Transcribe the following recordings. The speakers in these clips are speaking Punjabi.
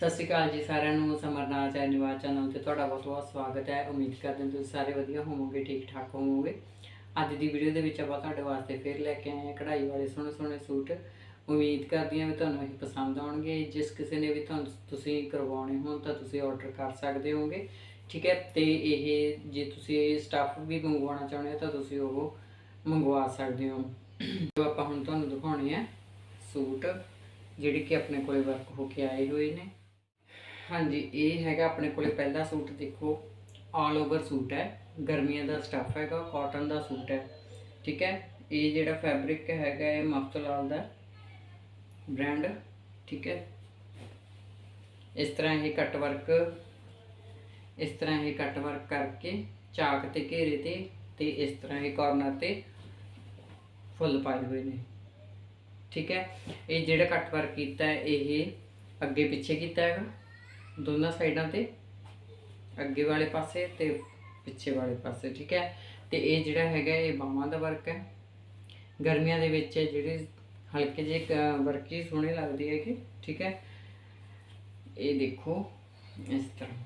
ਸਤਿ ਸ਼੍ਰੀ ਅਕਾਲ ਜੀ ਸਾਰਿਆਂ ਨੂੰ ਸਮਰਨਾਥ ਚੈਨਲ ਨਿਵਾਸ ਚੈਨਲ ਤੇ ਤੁਹਾਡਾ ਬਹੁਤ ਬਹੁਤ ਸਵਾਗਤ ਹੈ। ਉਮੀਦ ਕਰਦੇ ਹਾਂ ਤੁਸੀਂ ਸਾਰੇ ਵਧੀਆ ਹੋਵੋਗੇ, ਠੀਕ ਠਾਕ ਹੋਵੋਗੇ। ਅੱਜ ਦੀ ਵੀਡੀਓ ਦੇ ਵਿੱਚ ਆਪਾਂ ਤੁਹਾਡੇ ਵਾਸਤੇ ਫਿਰ ਲੈ ਕੇ ਆਏ ਹਾਂ ਕਢਾਈ ਵਾਲੇ ਸੋਹਣੇ ਸੋਹਣੇ ਸੂਟ। ਉਮੀਦ ਕਰਦੀ ਹਾਂ ਵੀ ਤੁਹਾਨੂੰ ਇਹ ਪਸੰਦ ਆਉਣਗੇ। ਜਿਸ ਕਿਸੇ ਨੇ ਵੀ ਤੁਹਾਨੂੰ ਤੁਸੀਂ ਕਰਵਾਉਣੇ ਹੋਣ ਤਾਂ ਤੁਸੀਂ ਆਰਡਰ ਕਰ ਸਕਦੇ ਹੋਗੇ ਠੀਕ ਹੈ, ਤੇ ਇਹ ਜੇ ਤੁਸੀਂ ਸਟੱਫ ਵੀ ਮੰਗਵਾਉਣਾ ਚਾਹੁੰਦੇ ਹੋ ਤਾਂ ਤੁਸੀਂ ਉਹ ਮੰਗਵਾ ਸਕਦੇ ਹੋ। ਜੋ ਆਪਾਂ ਹੁਣ ਤੁਹਾਨੂੰ ਦਿਖਾਉਣੇ ਆ ਸੂਟ, ਜਿਹੜੇ ਕਿ ਆਪਣੇ ਕੋਲੇ ਵਰਕ ਹੋ ਕੇ ਆਏ ਹੋਏ ਨੇ। ਹਾਂਜੀ, ਇਹ ਹੈਗਾ ਆਪਣੇ ਕੋਲੇ ਪਹਿਲਾ ਸੂਟ, ਦੇਖੋ ਆਲ ਓਵਰ ਸੂਟ ਹੈ। ਗਰਮੀਆਂ ਦਾ ਸਟੱਫ ਹੈਗਾ ਕਾਟਨ ਦਾ ਸੂਟ ਹੈ, ਠੀਕ ਹੈ। ਇਹ ਜਿਹੜਾ ਫੈਬਰਿਕ ਹੈਗਾ, ਇਹ ਮਫਤਲਾਲ ਦਾ ਬ੍ਰਾਂਡ ਠੀਕ ਹੈ। ਇਸ ਤਰ੍ਹਾਂ ਇਹ ਕੱਟ ਵਰਕ ਇਸ ਤਰ੍ਹਾਂ ਇਹ ਕੱਟ ਵਰਕ ਕਰਕੇ ਚਾਕ ਤੇ ਘੇਰੇ ਤੇ ਤੇ ਇਸ ਤਰ੍ਹਾਂ ਇਹ ਕਾਰਨਰ ਤੇ ਫੁੱਲ ਪਾਏ ਹੋਏ ਨੇ, ਠੀਕ ਹੈ। ਇਹ ਜਿਹੜਾ ਕੱਟ ਵਰਕ ਕੀਤਾ ਇਹ ਅੱਗੇ ਪਿੱਛੇ ਕੀਤਾ ਹੈਗਾ। ਦੋਨਾਂ ਸਾਈਡਾਂ ਤੇ, ਅੱਗੇ ਵਾਲੇ ਪਾਸੇ ਤੇ ਪਿੱਛੇ ਵਾਲੇ ਪਾਸੇ, ਠੀਕ ਹੈ? ਤੇ ਇਹ ਜਿਹੜਾ ਹੈਗਾ, ਇਹ ਬਾਹਾਂ ਦਾ ਵਰਕ ਹੈ। ਗਰਮੀਆਂ ਦੇ ਵਿੱਚ ਜਿਹੜੇ ਹਲਕੇ ਜਿਹੇ ਵਰਕ ਹੀ ਸੋਹਣੇ ਲੱਗਦੇ ਹੈਗੇ, ਠੀਕ ਹੈ? ਇਹ ਦੇਖੋ, ਇਸ ਤਰ੍ਹਾਂ।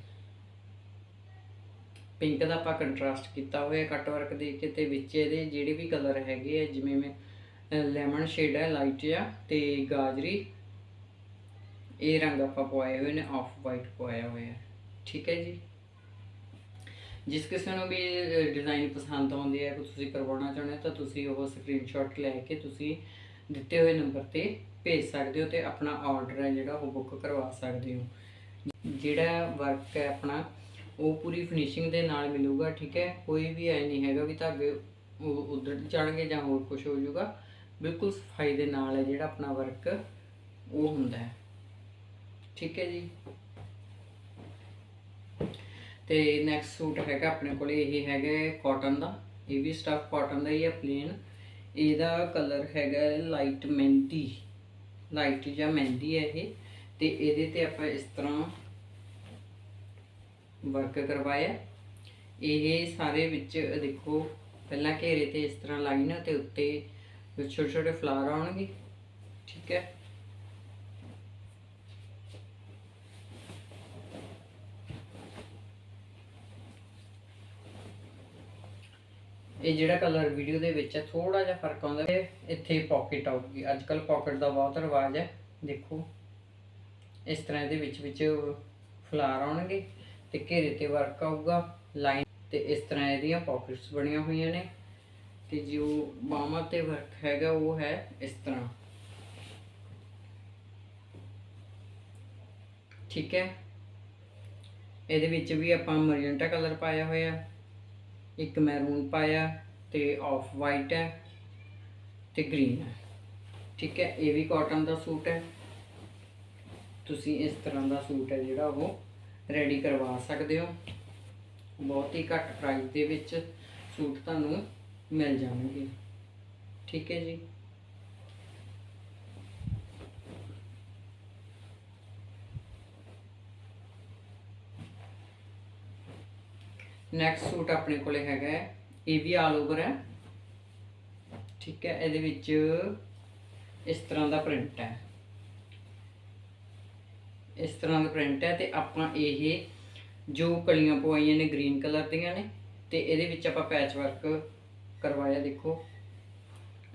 ਪਿੰਕ ਦਾ ਆਪਾਂ ਕੰਟਰਾਸਟ ਕੀਤਾ ਹੋਇਆ ਕੱਟ ਵਰਕ ਦੇ ਕੇ, ਤੇ ਵਿੱਚ ਇਹਦੇ ਜਿਹੜੇ ਵੀ ਕਲਰ ਹੈਗੇ ਆ, ਜਿਵੇਂ ਮੈਂ ਲੈਮਨ ਸ਼ੇਡ ਹੈ, ਲਾਈਟ ਆ ਤੇ ਗਾਜਰੀ ਇਹ ਰੰਗ ਆਪਾਂ ਪਵਾਏ ਹੋਏ ਨੇ ਆਫ ਵਾਈਟ ਪਵਾਇਆ ਹੋਇਆ ਠੀਕ ਹੈ ਜੀ? ਜਿਸ ਕਿਸੇ ਨੂੰ ਵੀ ਡਿਜ਼ਾਈਨ ਪਸੰਦ ਆਉਂਦੀ ਹੈ ਕਿ ਤੁਸੀਂ ਕਰਵਾਉਣਾ ਚਾਹੁੰਦੇ ਹੋ, ਤਾਂ ਤੁਸੀਂ ਉਹ ਸਕਰੀਨਸ਼ਾਟ ਲੈ ਕੇ ਤੁਸੀਂ ਦਿੱਤੇ ਹੋਏ ਨੰਬਰ ਤੇ ਭੇਜ ਸਕਦੇ ਹੋ ਤੇ ਆਪਣਾ ਆਰਡਰ ਹੈ ਜਿਹੜਾ ਉਹ ਬੁੱਕ ਕਰਵਾ ਸਕਦੇ ਹੋ। ਜਿਹੜਾ ਵਰਕ ਹੈ ਆਪਣਾ, ਉਹ ਪੂਰੀ ਫਿਨਿਸ਼ਿੰਗ ਦੇ ਨਾਲ ਮਿਲੂਗਾ, ਠੀਕ ਹੈ? ਕੋਈ ਵੀ ਐ ਨਹੀਂ ਹੈਗਾ ਵੀ ਧਾਗੇ ਉਹ ਉਧੜ ਜਾਣਗੇ ਜਾਂ ਹੋਰ ਕੁਝ ਹੋ ਜਾਊਗਾ। ਬਿਲਕੁਲ ਸਫ਼ਾਈ ਦੇ ਨਾਲ ਹੈ ਜਿਹੜਾ ਆਪਣਾ ਵਰਕ ਉਹ ਹੁੰਦਾ ਹੈ। ਠੀਕ ਹੈ ਜੀ। ਤੇ ਨੈਕਸਟ ਸੂਟ ਹੈਗਾ ਆਪਣੇ ਕੋਲੇ, ਇਹ ਹੈਗਾ ਕਾਟਨ ਦਾ। ਇਹ ਵੀ ਸਟਫ ਕਾਟਨ ਦਾ ਹੀ ਹੈ ਪਲੇਨ ਇਹਦਾ ਕਲਰ ਹੈਗਾ ਲਾਈਟ ਮਹਿੰਦੀ ਲਾਈਟ ਜਾਂ ਮਹਿੰਦੀ ਹੈ ਇਹ। ਤੇ ਇਹਦੇ ਤੇ ਆਪਾਂ ਇਸ ਤਰ੍ਹਾਂ ਵਰਕ ਕਰਵਾਇਆ। ਇਹ ਸਾਰੇ ਵਿੱਚ ਦੇਖੋ, ਪਹਿਲਾਂ ਘੇਰੇ ਤੇ ਇਸ ਤਰ੍ਹਾਂ ਲਾਈਨ ਤੇ ਉੱਤੇ ਛੋਟੇ ਛੋਟੇ ਫਲਾਵਰ ਆਉਣਗੇ। ਠੀਕ ਹੈ। ਇਹ ਜਿਹੜਾ ਕਲਰ ਵੀਡੀਓ ਦੇ ਵਿੱਚ ਹੈ ਥੋੜਾ ਜਿਹਾ ਫ਼ਰਕ ਆਉਂਦਾ ਹੈ। ਇੱਥੇ ਪਾਕਟ ਆਊਗੀ। ਅੱਜ ਕੱਲ ਪਾਕਟ ਦਾ ਬਹੁਤ ਰਿਵਾਜ ਹੈ। ਦੇਖੋ, ਇਸ ਤਰ੍ਹਾਂ ਇਹਦੇ ਵਿੱਚ ਵਿੱਚ ਫਲਾਰ ਆਉਣਗੇ ਤੇ ਘੇਰੇ ਤੇ ਵਰਕ ਆਊਗਾ ਲਾਈਨ ਤੇ ਇਸ ਤਰ੍ਹਾਂ ਇਹਦੀਆਂ ਪਾਕਟਸ ਬਣੀਆਂ ਹੋਈਆਂ ਨੇ। ਤੇ ਜੋ ਬਾਹਾਂ ਤੇ ਵਰਕ ਹੈਗਾ, ਉਹ ਹੈ ਇਸ ਤਰ੍ਹਾਂ। ਠੀਕ ਹੈ? ਇਹਦੇ ਵਿੱਚ ਵੀ ਆਪਾਂ ਮਰੀਜੈਂਟਾ ਕਲਰ ਪਾਇਆ ਹੋਇਆ। ਇੱਕ ਮੈਰੂਨ ਪਾਇਆ ਤੇ ਆਫ ਵਾਈਟ ਹੈ ਤੇ ਗ੍ਰੀਨ ਹੈ। ਠੀਕ ਹੈ, ਇਹ ਵੀ ਕਾਟਨ ਦਾ ਸੂਟ ਹੈ। ਤੁਸੀਂ ਇਸ ਤਰ੍ਹਾਂ ਦਾ ਸੂਟ ਹੈ ਜਿਹੜਾ ਉਹ ਰੈਡੀ ਕਰਵਾ ਸਕਦੇ ਹੋ। ਬਹੁਤ ਹੀ ਘੱਟ ਪ੍ਰਾਈਸ ਦੇ ਵਿੱਚ ਸੂਟ ਤੁਹਾਨੂੰ ਮਿਲ ਜਾਣਗੇ। ਠੀਕ ਹੈ ਜੀ। ਨੈਕਸਟ ਸੂਟ ਆਪਣੇ ਕੋਲੇ ਹੈਗਾ ਹੈ, ਇਹ ਵੀ ਆਲ ਓਵਰ ਹੈ। ਠੀਕ ਹੈ ਇਹਦੇ ਵਿੱਚ ਇਸ ਤਰ੍ਹਾਂ ਦਾ ਪ੍ਰਿੰਟ ਹੈ। ਇਸ ਤਰ੍ਹਾਂ ਦਾ ਪ੍ਰਿੰਟ ਹੈ ਤੇ ਆਪਾਂ ਇਹ ਜੋ ਕਲੀਆਂ ਪਵਾਈਆਂ ਨੇ ਗ੍ਰੀਨ ਕਲਰ ਦੀਆਂ ਨੇ ਤੇ ਇਹਦੇ ਵਿੱਚ ਆਪਾਂ ਪੈਚ ਵਰਕ ਕਰਵਾਇਆ ਦੇਖੋ।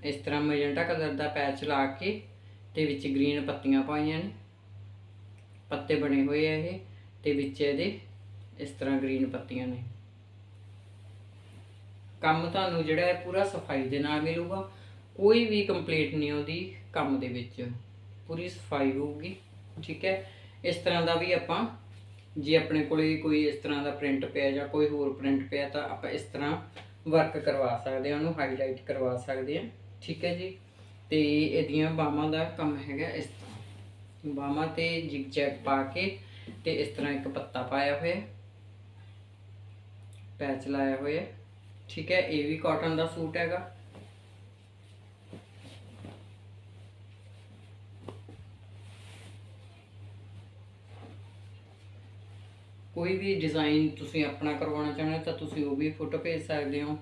ਇਸ ਤਰ੍ਹਾਂ ਮੈਜੈਂਟਾ ਕਲਰ ਦਾ ਪੈਚ ਲਾ ਕੇ ਤੇ ਵਿੱਚ ਗ੍ਰੀਨ ਪੱਤੀਆਂ ਪਾਈਆਂ ਨੇ। ਪੱਤੇ ਬਣੇ ਹੋਏ ਆ ਇਹ ਤੇ ਵਿੱਚ ਇਹਦੇ ਇਸ ਤਰ੍ਹਾਂ ਗ੍ਰੀਨ ਪੱਤੀਆਂ ਨੇ। ਕੰਮ ਤੁਹਾਨੂੰ ਜਿਹੜਾ ਹੈ ਪੂਰਾ ਸਫ਼ਾਈ ਦੇ ਨਾਲ ਮਿਲੂਗਾ। ਕੋਈ ਵੀ ਕੰਪਲੀਟ ਨਹੀਂ ਉਹਦੀ ਕੰਮ ਦੇ ਵਿੱਚ। ਪੂਰੀ ਸਫ਼ਾਈ ਹੋਊਗੀ, ਠੀਕ ਹੈ। ਇਸ ਤਰ੍ਹਾਂ ਦਾ ਵੀ ਆਪਾਂ, ਜੇ ਆਪਣੇ ਕੋਲੇ ਕੋਈ ਇਸ ਤਰ੍ਹਾਂ ਦਾ ਪ੍ਰਿੰਟ ਪਿਆ ਜਾਂ ਕੋਈ ਹੋਰ ਪ੍ਰਿੰਟ ਪਿਆ ਤਾਂ ਆਪਾਂ ਇਸ ਤਰ੍ਹਾਂ ਵਰਕ ਕਰਵਾ ਸਕਦੇ ਹਾਂ, ਉਹਨੂੰ ਹਾਈਲਾਈਟ ਕਰਵਾ ਸਕਦੇ ਹਾਂ, ਠੀਕ ਹੈ ਜੀ। ਤੇ ਇਹਦੀਆਂ ਬਾਹਾਂ ਦਾ ਕੰਮ ਹੈਗਾ ਇਸ ਤਰ੍ਹਾਂ। ਬਾਹਾਂ ਤੇ ਜਿਗਜੈਗ ਪਾ ਕੇ ਤੇ ਇਸ ਤਰ੍ਹਾਂ ਇੱਕ ਪੱਤਾ ਪਾਇਆ ਹੋਇਆ। ਪੈਚ ਲਾਇਆ ਹੋਇਆ। ਠੀਕ ਹੈ, ਇਹ ਵੀ ਕਾਟਨ ਦਾ ਸੂਟ ਹੈਗਾ। ਕੋਈ ਵੀ ਡਿਜ਼ਾਈਨ ਤੁਸੀਂ ਆਪਣਾ ਕਰਵਾਉਣਾ ਚਾਹੁੰਦੇ ਹੋ ਤਾਂ ਤੁਸੀਂ ਉਹ ਵੀ ਫੋਟੋ ਭੇਜ ਸਕਦੇ ਹੋ।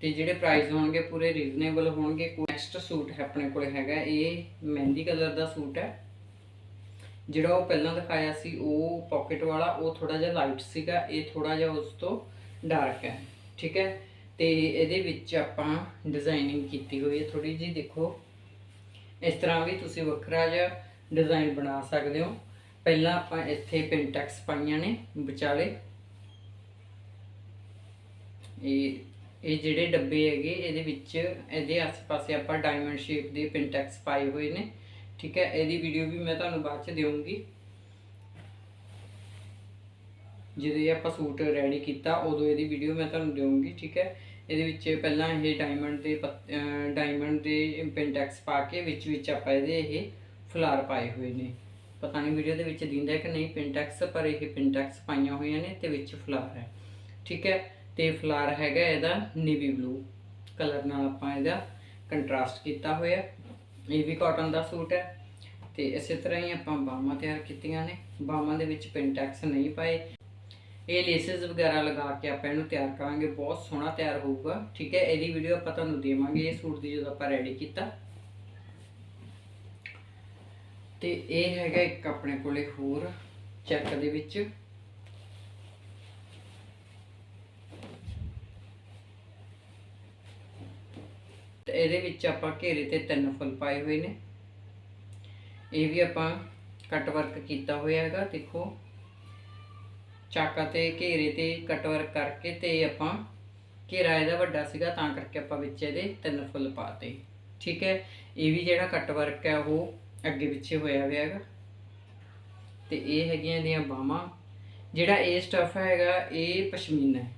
ਤੇ ਜਿਹੜੇ ਪ੍ਰਾਈਸ ਹੋਣਗੇ ਪੂਰੇ ਰੀਜ਼ਨੇਬਲ ਹੋਣਗੇ ਨੈਕਸਟ ਸੂਟ ਹੈ ਆਪਣੇ ਕੋਲ ਹੈਗਾ, ਇਹ ਮਹਿੰਦੀ ਕਲਰ ਦਾ ਸੂਟ ਹੈ। ਜਿਹੜਾ ਉਹ ਪਹਿਲਾਂ ਦਿਖਾਇਆ ਸੀ, ਉਹ ਪਾਕਟ ਵਾਲਾ, ਉਹ ਥੋੜਾ ਜਿਹਾ ਲਾਈਟ ਸੀਗਾ, ਇਹ ਥੋੜਾ ਜਿਹਾ ਉਸ ਤੋਂ ਡਾਰਕ ਹੈ, ਠੀਕ ਹੈ। ਤੇ ਇਹਦੇ ਵਿੱਚ ਆਪਾਂ ਡਿਜ਼ਾਈਨਿੰਗ ਕੀਤੀ ਹੋਈ ਹੈ। ਥੋੜੀ ਜੀ ਦੇਖੋ। ਇਸ ਤਰ੍ਹਾਂ ਵੀ ਤੁਸੀਂ ਵੱਖਰਾ ਜਿਹਾ ਡਿਜ਼ਾਈਨ ਬਣਾ ਸਕਦੇ ਹੋ। ਪਹਿਲਾਂ ਆਪਾਂ ਇੱਥੇ ਪਿੰਟੈਕਸ ਪਾਈਆਂ ਨੇ ਵਿਚਾਲੇ। ਇਹ ਇਹ ਜਿਹੜੇ ਡੱਬੇ ਹੈਗੇ, ਇਹਦੇ ਵਿੱਚ, ਇਹਦੇ ਆਸ-ਪਾਸੇ ਆਪਾਂ ਡਾਇਮੰਡ ਸ਼ੇਪ ਦੇ ਪਿੰਟੈਕਸ ਪਾਏ ਹੋਏ ਨੇ। ਠੀਕ ਹੈ, ਇਹਦੀ ਵੀਡੀਓ ਵੀ ਮੈਂ ਤੁਹਾਨੂੰ ਬਾਅਦ ਚ ਦੇਵਾਂਗੀ ਜਦੋਂ ਇਹ ਆਪਾਂ ਸੂਟ ਰੈਡੀ ਕੀਤਾ, ਉਦੋਂ ਇਹਦੀ ਵੀਡੀਓ ਮੈਂ ਤੁਹਾਨੂੰ ਦੇਵਾਂਗੀ, ਠੀਕ ਹੈ? ਇਹਦੇ ਵਿੱਚ ਪਹਿਲਾਂ ਇਹ ਡਾਇਮੰਡ ਦੇ ਡਾਇਮੰਡ ਦੇ ਪਿੰਟੈਕਸ ਪਾ ਕੇ ਵਿੱਚ ਵਿੱਚ ਆਪਾਂ ਇਹਦੇ ਇਹ ਫਲਾਰ ਪਾਏ ਹੋਏ ਨੇ। ਪਤਾ ਨਹੀਂ ਵੀਡੀਓ ਦੇ ਵਿੱਚ ਦਿੰਦਾ ਕਿ ਨਹੀਂ ਪਿੰਟੈਕਸ ਪਰ ਇਹ ਪਿੰਟੈਕਸ ਪਾਈਆਂ ਹੋਈਆਂ ਨੇ ਤੇ ਵਿੱਚ ਫਲਾਰ ਹੈ, ਠੀਕ ਹੈ? ਤੇ ਫਲਾਰ ਹੈਗਾ ਇਹਦਾ ਨੇਵੀ ਬਲੂ ਕਲਰ ਨਾਲ ਆਪਾਂ ਇਹਦਾ ਕੰਟਰਾਸਟ ਕੀਤਾ ਹੋਇਆ। ਇਹ ਵੀ ਕਾਟਨ ਦਾ ਸੂਟ ਹੈ ਤੇ ਇਸੇ ਤਰ੍ਹਾਂ ਹੀ ਆਪਾਂ ਬਾਹਾਂ ਤਿਆਰ ਕੀਤੀਆਂ ਨੇ। ਬਾਹਾਂ ਦੇ ਵਿੱਚ ਪਿੰਟੈਕਸ ਨਹੀਂ ਪਾਏ। ਇਹ ਲੇਸਸ ਵਗੈਰਾ ਲਗਾ ਕੇ ਆਪਾਂ ਇਹਨੂੰ ਤਿਆਰ ਕਰਾਂਗੇ, ਬਹੁਤ ਸੋਹਣਾ ਤਿਆਰ ਹੋਊਗਾ, ਠੀਕ ਹੈ? ਇਹਦੀ ਵੀਡੀਓ ਆਪਾਂ ਤੁਹਾਨੂੰ ਦੇਵਾਂਗੇ, ਇਹ ਸੂਟ ਦੀ ਜਦੋਂ ਆਪਾਂ ਰੈਡੀ ਕੀਤਾ। ਤੇ ਇਹ ਹੈਗਾ ਇੱਕ ਆਪਣੇ ਕੋਲੇ ਹੋਰ ਚੈੱਕ ਦੇ ਵਿੱਚ। ਤੇ ਇਹਦੇ ਵਿੱਚ ਆਪਾਂ ਘੇਰੇ ਤੇ ਤਿੰਨ ਫੁੱਲ ਪਾਏ ਹੋਏ ਨੇ। ਇਹ ਵੀ ਆਪਾਂ ਕਟ ਵਰਕ ਕੀਤਾ ਹੋਇਆ ਹੈਗਾ, ਦੇਖੋ। ਚਾਕਾ ਤੇ ਘੇਰੇ ਤੇ ਕੱਟ ਵਰਕ ਕਰਕੇ ਤੇ ਆਪਾਂ ਘੇਰਾ ਇਹਦਾ ਵੱਡਾ ਸੀਗਾ, ਤਾਂ ਕਰਕੇ ਆਪਾਂ ਵਿੱਚ ਇਹਦੇ ਤਿੰਨ ਫੁੱਲ ਪਾਤੇ। ਠੀਕ ਹੈ? ਇਹ ਵੀ ਜਿਹੜਾ ਕੱਟ ਵਰਕ ਹੈ, ਉਹ ਅੱਗੇ ਪਿੱਛੇ ਹੋਇਆ ਹੋਇਆ ਹੈਗਾ। ਤੇ ਇਹ ਹੈਗੀਆਂ ਇਹਦੀਆਂ ਬਾਹਾਂ। ਜਿਹੜਾ ਇਹ ਸਟੱਫ ਹੈਗਾ, ਇਹ ਪਸ਼ਮੀਨਾ ਹੈ।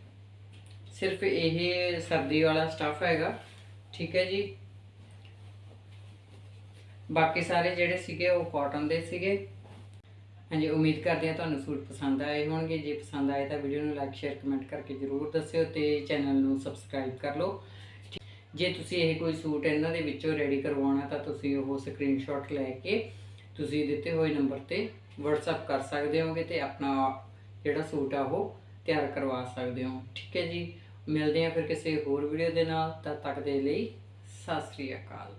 ਸਿਰਫ ਇਹ ਸਰਦੀ ਵਾਲਾ ਸਟੱਫ ਹੈਗਾ। ਠੀਕ ਹੈ ਜੀ? ਬਾਕੀ ਸਾਰੇ ਜਿਹੜੇ ਸੀਗੇ, ਉਹ ਕਾਟਨ ਦੇ ਸੀਗੇ। ਹਾਂਜੀ, ਉਮੀਦ ਕਰਦੇ ਹਾਂ ਤੁਹਾਨੂੰ ਸੂਟ ਪਸੰਦ ਆਏ ਹੋਣਗੇ। ਜੇ ਪਸੰਦ ਆਏ ਤਾਂ ਵੀਡੀਓ ਨੂੰ ਲਾਈਕ ਸ਼ੇਅਰ ਕਮੈਂਟ ਕਰਕੇ ਜਰੂਰ ਦੱਸਿਓ ਤੇ ਚੈਨਲ ਨੂੰ ਸਬਸਕ੍ਰਾਈਬ ਕਰ ਲਓ। ਜੇ ਤੁਸੀਂ ਇਹ ਕੋਈ ਸੂਟ ਇਹਨਾਂ ਦੇ ਵਿੱਚੋਂ ਰੈਡੀ ਕਰਵਾਉਣਾ ਤਾਂ ਤੁਸੀਂ ਉਹ ਸਕਰੀਨਸ਼ਾਟ ਲੈ ਕੇ ਤੁਸੀਂ ਦਿੱਤੇ ਹੋਏ ਨੰਬਰ ਤੇ WhatsApp ਕਰ ਸਕਦੇ ਹੋਗੇ ਤੇ ਆਪਣਾ ਜਿਹੜਾ ਸੂਟ ਆ ਉਹ ਤਿਆਰ ਕਰਵਾ ਸਕਦੇ ਹੋ। ਠੀਕ ਹੈ ਜੀ। ਮਿਲਦੇ ਹਾਂ ਫਿਰ ਕਿਸੇ ਹੋਰ ਵੀਡੀਓ ਦੇ ਨਾਲ। ਤਦ ਤੱਕ ਦੇ ਲਈ ਸਤਿ ਸ੍ਰੀ ਅਕਾਲ।